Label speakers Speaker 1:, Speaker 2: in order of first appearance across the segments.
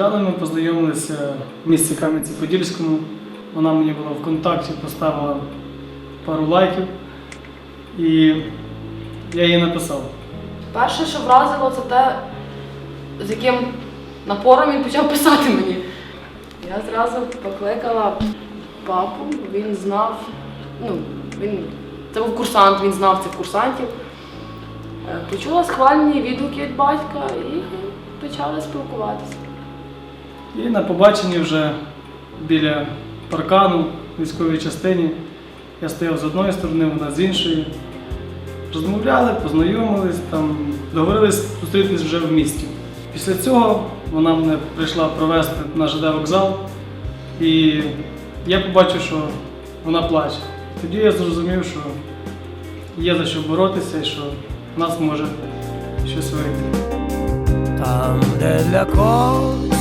Speaker 1: Уляною ми познайомилися в місті Кам'янці-Подільському. Вона мені була в контакті, поставила пару лайків. І я їй написав.
Speaker 2: Перше, що вразило, це те, з яким напором він почав писати мені. Я зразу покликала папу, він знав, ну, він, це був курсант, він знав цих курсантів. Е, Почула схвальні відгуки від батька і почали спілкуватися.
Speaker 1: І на побаченні вже біля паркану військовій частині я стояв з одної сторони, вона з іншої. Розмовляли, познайомились, там, договорились зустрітися вже в місті. Після цього вона мене прийшла провести на ЖД вокзал, і я побачив, що вона плаче. Тоді я зрозумів, що є за що боротися і що нас може щось вийти.
Speaker 3: Там, де для когось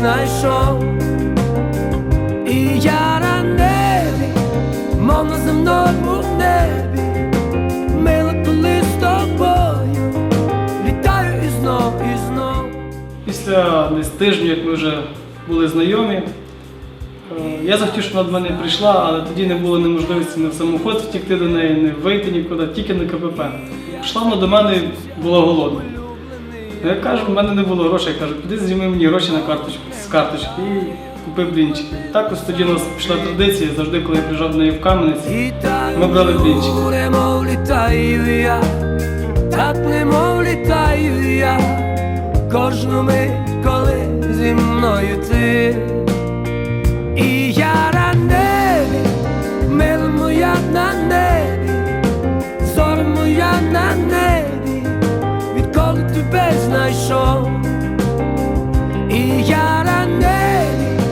Speaker 3: Знайшов. І я на небі, мов на земному небі, мила коли з тобою, літаю і знов, і знов.
Speaker 1: Після десь тижня, як ми вже були знайомі, е, я захотів, щоб вона до мене прийшла, але тоді не було неможливості не в самоход втікти до неї, не вийти нікуди, тільки на КПП. Прийшла вона до мене і була голодна. Я кажу, в мене не було грошей, я кажу, піди зніми мені гроші на карточку з карточки і купи блінчики. Так ось тоді у нас пішла традиція, завжди, коли я приїжджав до неї в Кам'янець, Ми брали блінчики.
Speaker 3: так немов літаю я, кожну мить, коли зі мною ти. Знайшов. І я на небі,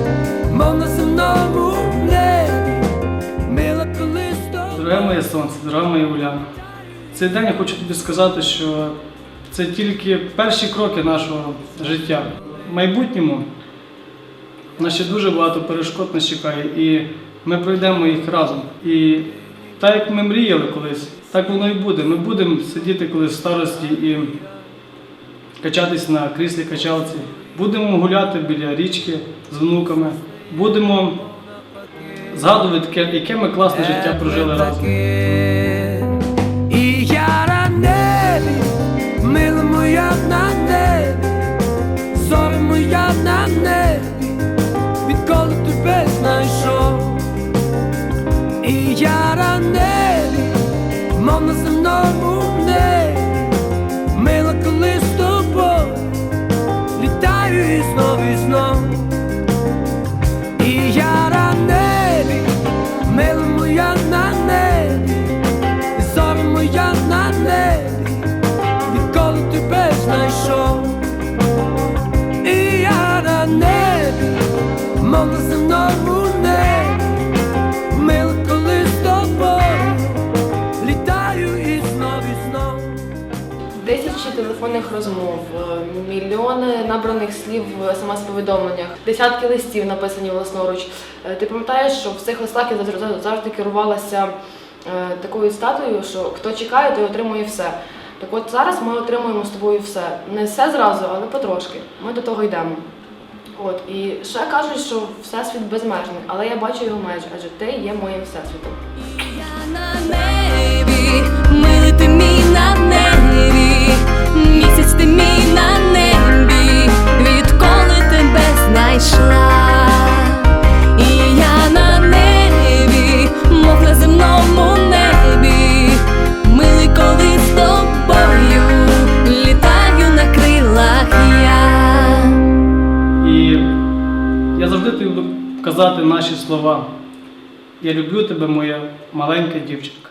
Speaker 3: мов на земному небі, мила коли з тобою.
Speaker 1: Дороге моє сонце, дорога моя Уляна. Цей день я хочу тобі сказати, що це тільки перші кроки нашого життя. В майбутньому нас ще дуже багато перешкод нас чекає, і ми пройдемо їх разом. І так як ми мріяли колись, так воно і буде. Ми будемо сидіти колись в старості і качатись на кріслі качалці. Будемо гуляти біля річки з внуками. Будемо згадувати, яке- яке ми класне життя прожили разом.
Speaker 3: Моя на небі, і зоря моя на небі, відколи тебе знайшов. І я на небі, мов на земному
Speaker 2: Тисячі телефонних розмов, е, мільйони набраних слів в смс-повідомленнях, десятки листів написані власноруч. Е, Ти пам'ятаєш, що в цих листах я завжди- керувалася е, такою статою, що хто чекає, той отримує все. Так от зараз ми отримуємо з тобою все. Не все зразу, але потрошки. Ми до того йдемо. От і ще кажуть, що всесвіт безмежний, але я бачу його межі, адже ти є моїм всесвітом.
Speaker 1: Казати наші слова. Я люблю тебе, моя маленька дівчинка.